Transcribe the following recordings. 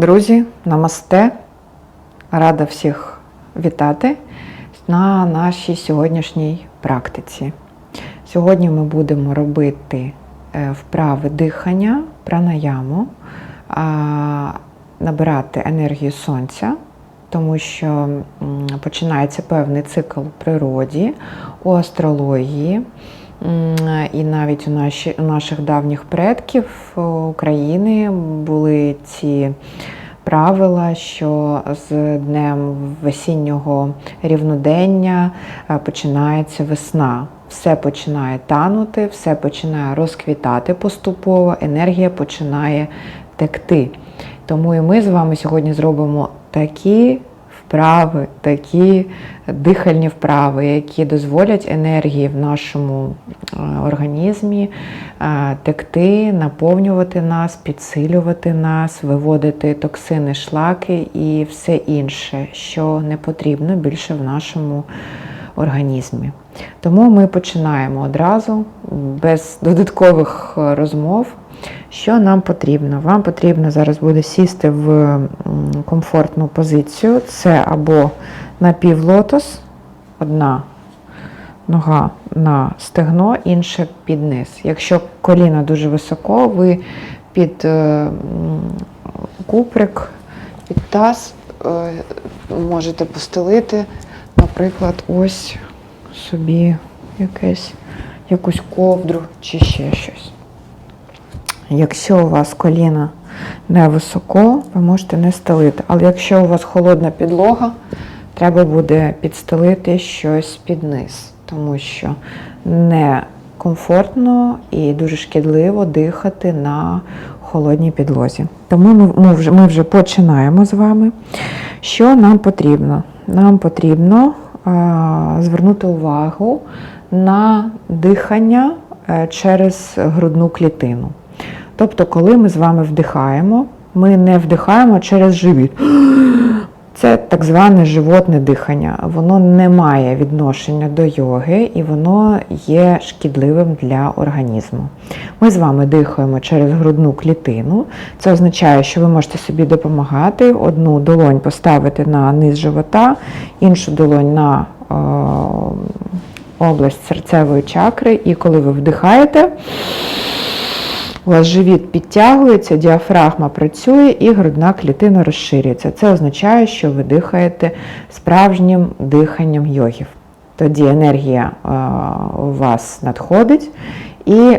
Друзі, намасте! Рада всіх вітати на нашій сьогоднішній практиці. Сьогодні ми будемо робити е, вправи дихання, пранаяму, набирати енергію сонця, тому що починається певний цикл в природі, у астрології. І навіть у, наші, у наших давніх предків е, України були ці правила, що з днем весіннього рівнодення е, починається весна. Все починає танути, все починає розквітати поступово, енергія починає текти. Тому і ми з вами сьогодні зробимо такі вправи, такі дихальні вправи, які дозволять енергії в нашому е, організмі е, текти, наповнювати нас, підсилювати нас, виводити токсини, шлаки і все інше, що не потрібно більше в нашому організмі. Тому ми починаємо одразу, без додаткових е, розмов. Що нам потрібно? Вам потрібно зараз буде сісти в комфортну позицію. Це або напівлотос, одна нога на стегно, інша під низ. Якщо коліна дуже високо, ви під е, куприк, під таз е, можете постелити, наприклад, ось собі якесь, якусь ковдру чи ще щось. Якщо у вас коліна не високо, ви можете не стелити. Але якщо у вас холодна підлога, треба буде підстелити щось під низ, тому що не комфортно і дуже шкідливо дихати на холодній підлозі. Тому ми, ми, вже, ми вже починаємо з вами. Що нам потрібно? Нам потрібно а, звернути увагу на дихання е, через грудну клітину. Тобто, коли ми з вами вдихаємо, ми не вдихаємо через живіт. Це так зване животне дихання. Воно не має відношення до йоги і воно є шкідливим для організму. Ми з вами дихаємо через грудну клітину. Це означає, що ви можете собі допомагати. Одну долонь поставити на низ живота, іншу долонь на е, область серцевої чакри. І коли ви вдихаєте, у вас живіт підтягується, діафрагма працює і грудна клітина розширюється. Це означає, що ви дихаєте справжнім диханням йогів. Тоді енергія у вас надходить і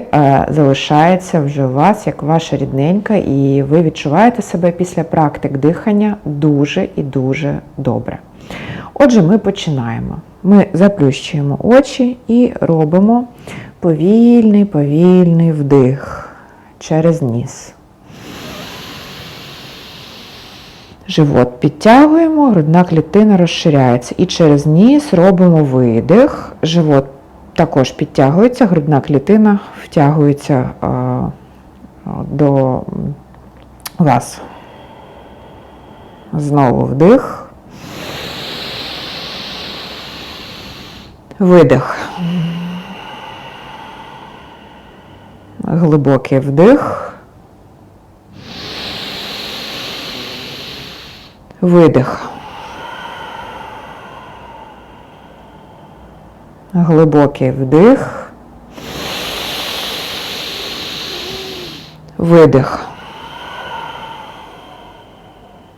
залишається вже у вас як ваша рідненька, і ви відчуваєте себе після практик дихання дуже і дуже добре. Отже, ми починаємо. Ми заплющуємо очі і робимо повільний, повільний вдих через ніс. Живот підтягуємо, грудна клітина розширяється. І через ніс робимо видих. Живот також підтягується, грудна клітина втягується а, до вас. Знову вдих. Видих. Глибокий вдих. Видих. Глибокий вдих. Видих.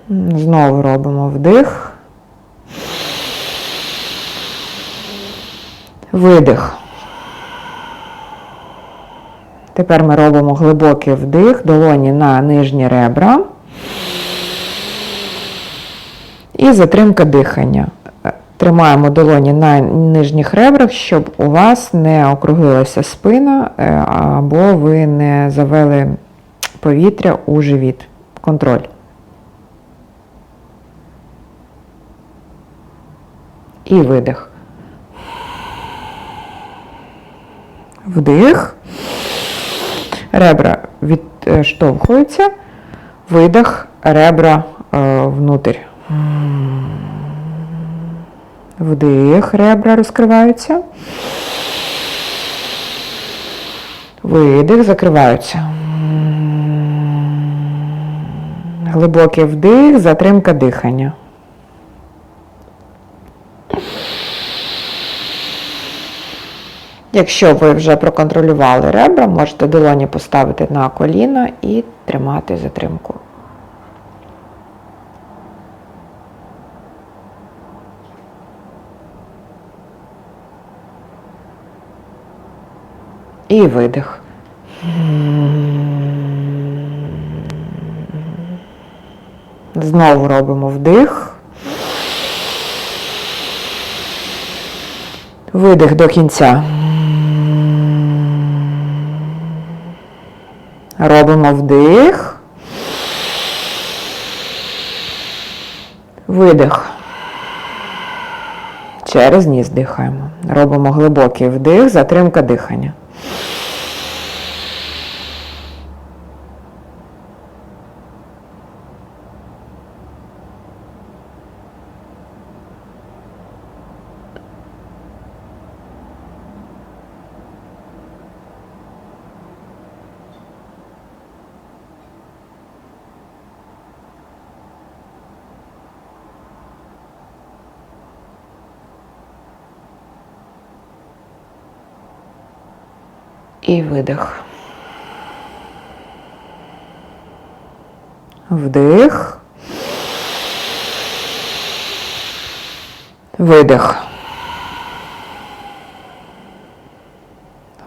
Знову робимо вдих. Видих. Тепер ми робимо глибокий вдих, долоні на нижні ребра. І затримка дихання. Тримаємо долоні на нижніх ребрах, щоб у вас не округлилася спина е, або ви не завели повітря у живіт. Контроль. І видих. Вдих. Ребра відштовхуються, видих, ребра е, внутрь. Вдих, ребра розкриваються. Видих, закриваються. Глибокий вдих, затримка дихання. Якщо ви вже проконтролювали ребра, можете долоні поставити на коліна і тримати затримку. І видих. Знову робимо вдих. Видих до кінця. Робимо вдих. Видих. Через ніс дихаємо. Робимо глибокий вдих, затримка дихання. І видих. Вдих. Видих.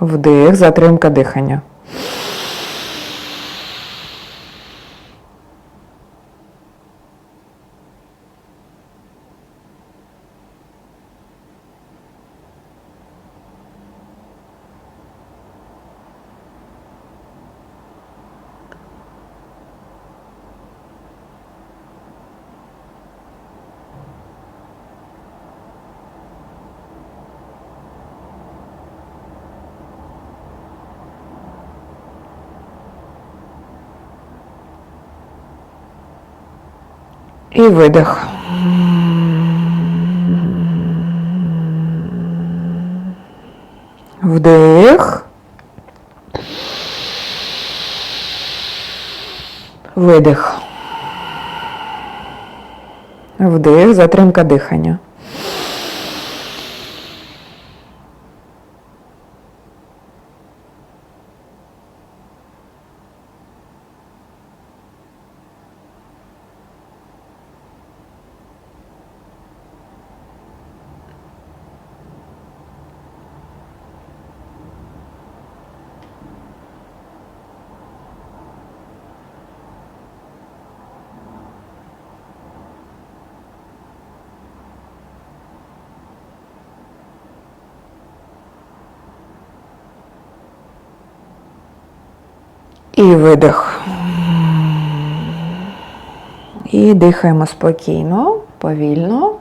Вдих, затримка дихання. І видих. Вдих. Видих. Вдих, затримка дихання. І видих. І дихаємо спокійно, повільно.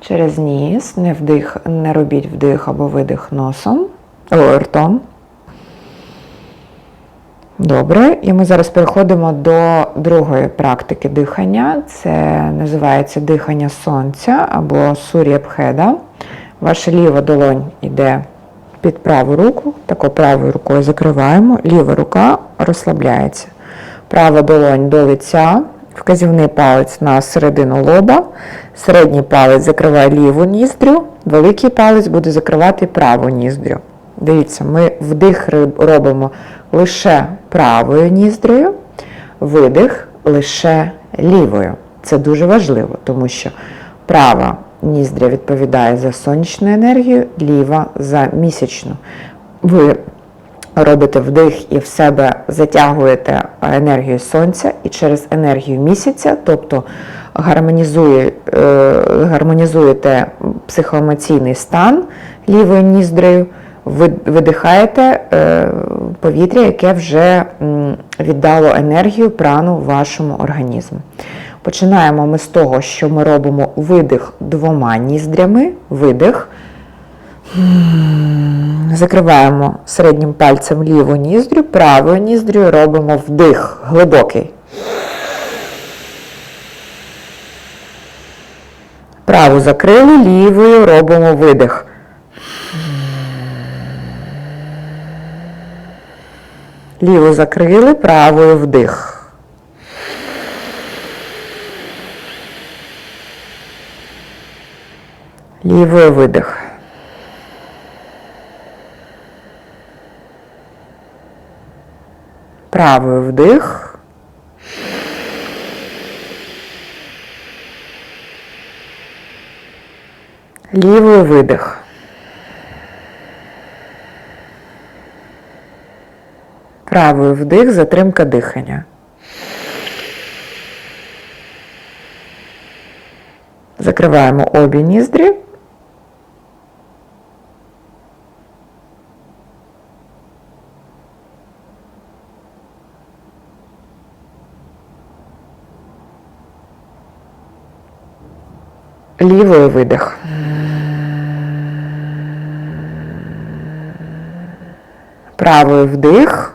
Через ніс. Не вдих, не робіть вдих або видих носом, о, ртом. Добре, і ми зараз переходимо до другої практики дихання. Це називається дихання сонця або сур'ябхеда. Ваша ліва долонь йде під праву руку, тако правою рукою закриваємо, ліва рука розслабляється. Права долонь до лиця, вказівний палець на середину лоба, середній палець закриває ліву ніздрю, великий палець буде закривати праву ніздрю. Дивіться, ми вдих робимо лише правою ніздрею, видих лише лівою. Це дуже важливо, тому що права ніздря відповідає за сонячну енергію, ліва за місячну. Ви робите вдих і в себе затягуєте енергію сонця і через енергію місяця, тобто гармонізує, е, гармонізуєте психоемоційний стан лівою ніздрею, ви видихаєте е, повітря, яке вже віддало енергію прану вашому організму. Починаємо ми з того, що ми робимо видих двома ніздрями, видих. Закриваємо середнім пальцем ліву ніздрю, правою ніздрю робимо вдих глибокий. Праву закрили, лівою робимо видих. Ліву закрили, правою вдих. Лівий видих. Правий вдих. Лівий видих. Правий вдих, затримка дихання. Закриваємо обі ніздрі. Лівий видих. Правий вдих.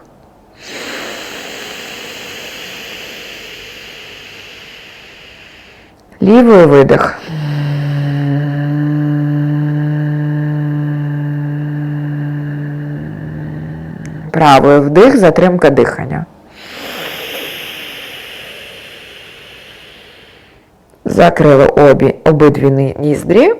Лівий видих. Правий вдих, затримка дихання. Закрили обі, обидві ні- ніздрі.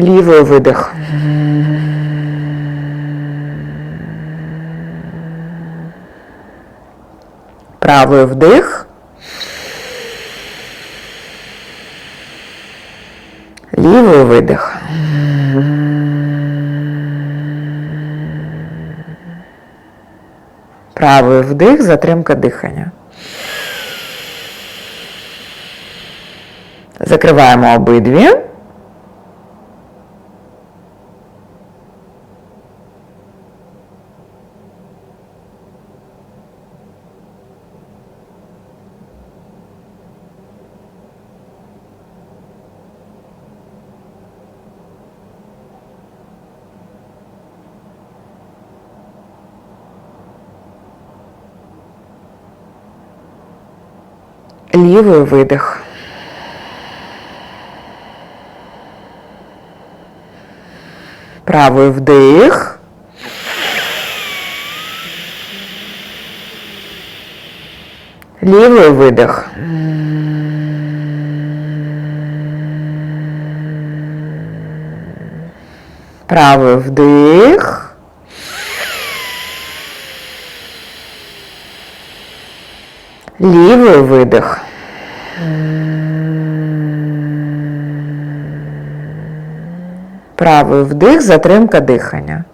Лівий видих. Правий вдих. Лівий видих. Правий вдих, затримка дихання. Закриваємо обидві. Лівий видих. Правий вдих. Лівий видих. Правий вдих. Лівий видих. Правий вдих, затримка дихання.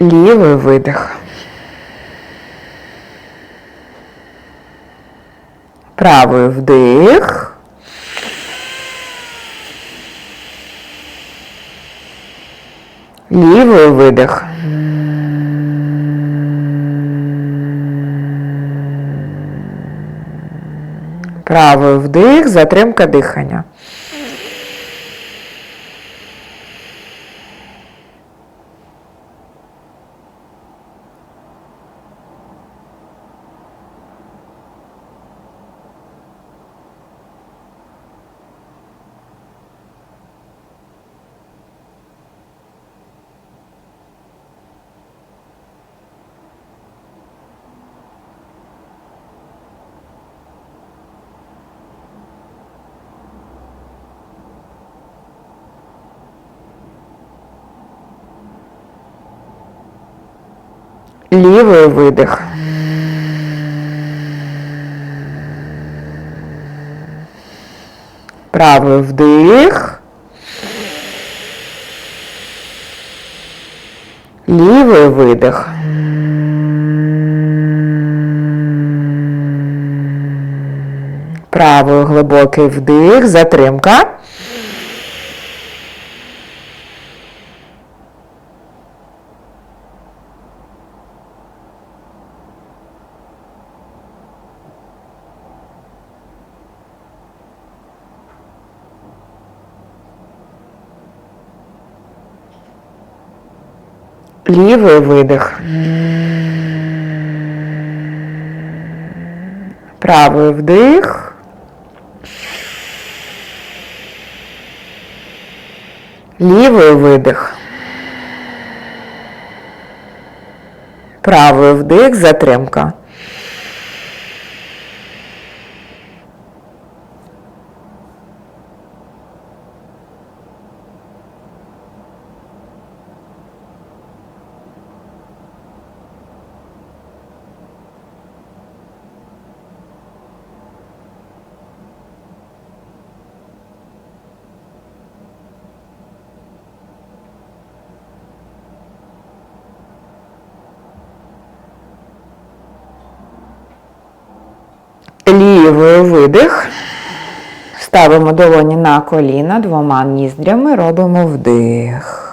Лівий видих. Правий вдих. Лівий видих. Правий вдих, затримка дихання. Лівий видих. Правий вдих. Лівий видих. Правий глибокий вдих, затримка. Лівий видих. Правий вдих. Лівий видих. Правий вдих, затримка. Лівий видих. Ставимо долоні на коліна двома ніздрями, робимо вдих.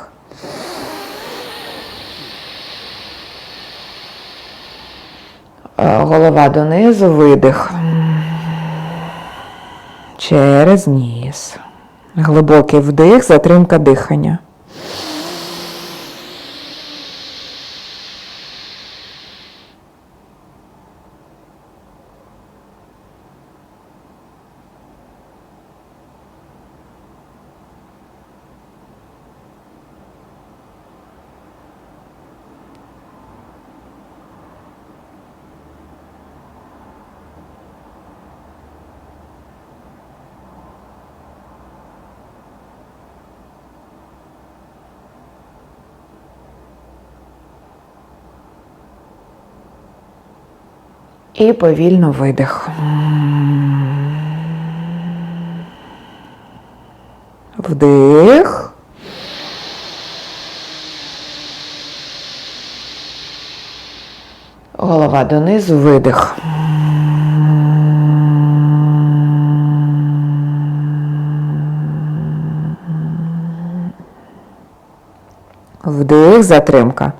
Е, Голова донизу, видих. Через ніс. Глибокий вдих, затримка дихання. І повільно видих. Вдих. Голова донизу, видих. Вдих, затримка.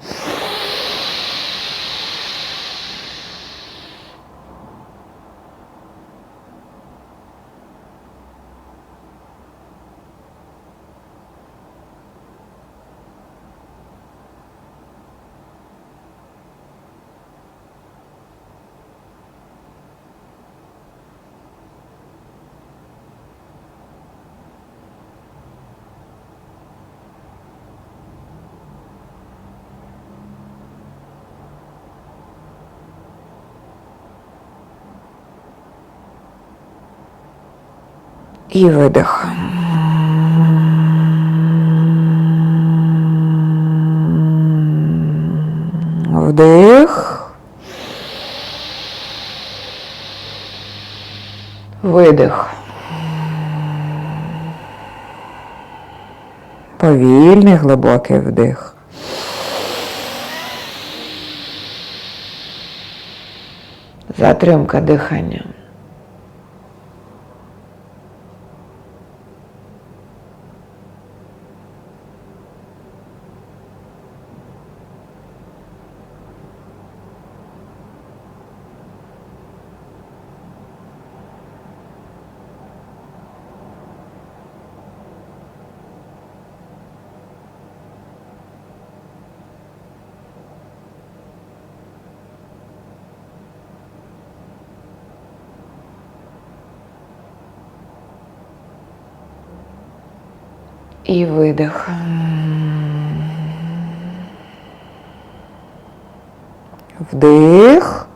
І видих. Вдих. Видих. Повільний глибокий вдих. Затримка дихання. І видих. Вдих.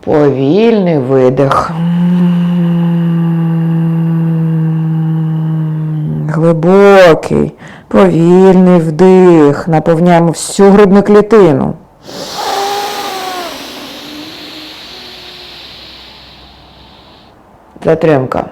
Повільний видих. Глибокий, повільний вдих. Наповняємо всю грудну клітину. Затримка.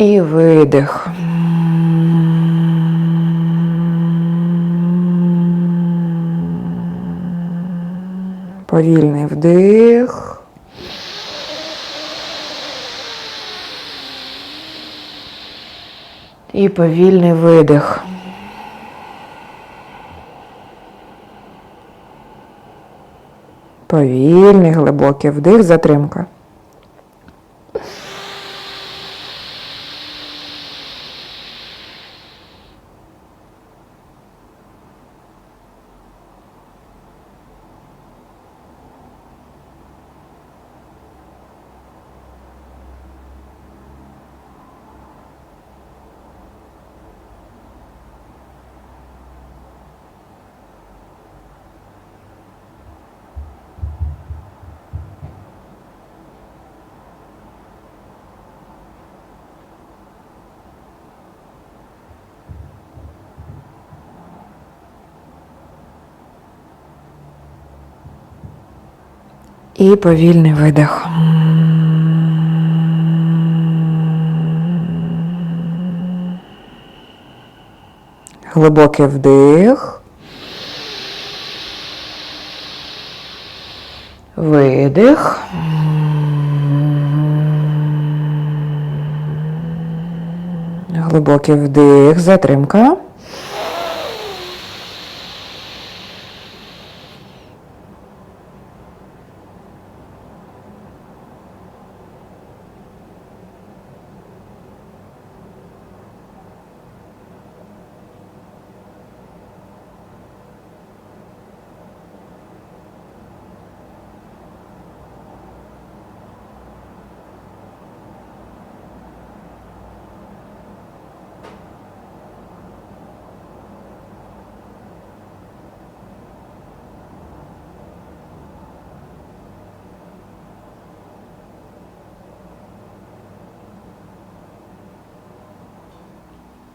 І видих. Повільний вдих. І повільний видих. Повільний глибокий вдих, затримка. І повільний видих. Глибокий вдих. Видих. Глибокий вдих, затримка.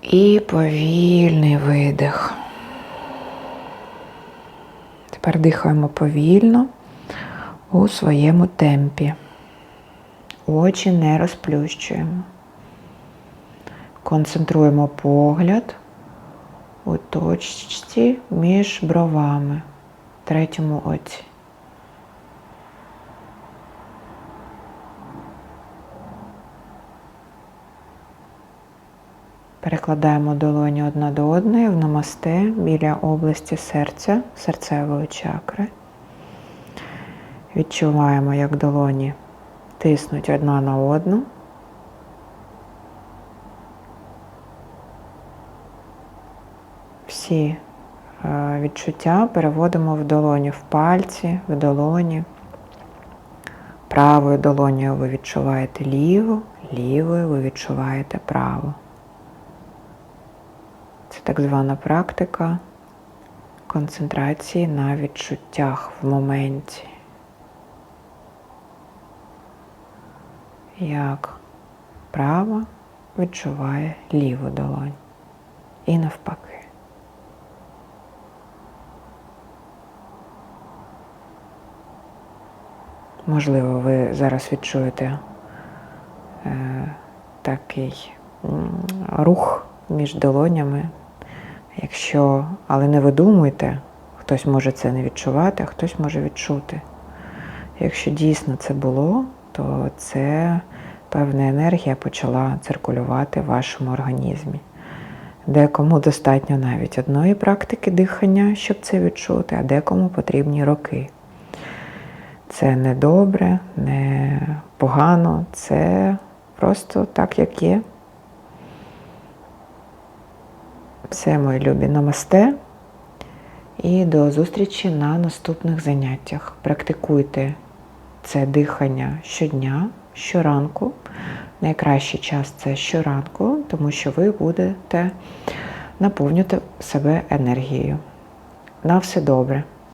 І повільний видих. Тепер дихаємо повільно у своєму темпі. Очі не розплющуємо. Концентруємо погляд у точці між бровами третьому оці. Перекладаємо долоні одна до одної в намасте біля області серця, серцевої чакри. Відчуваємо, як долоні тиснуть одна на одну. Всі е, відчуття переводимо в долоні, в пальці, в долоні. Правою долонею ви відчуваєте ліву, лівою ви відчуваєте праву. Так звана практика концентрації на відчуттях в моменті. Як права відчуває ліву долонь. І навпаки. Можливо, ви зараз відчуєте е, такий рух між долонями. Якщо, але не видумуйте, хтось може це не відчувати, а хтось може відчути. Якщо дійсно це було, то це певна енергія почала циркулювати в вашому організмі. Декому достатньо навіть одної практики дихання, щоб це відчути, а декому потрібні роки. Це не добре, не погано, це просто так, як є. Все, мої любі, намасте. І до зустрічі на наступних заняттях. Практикуйте це дихання щодня, щоранку. Найкращий час це щоранку, тому що ви будете наповнювати себе енергією. На все добре.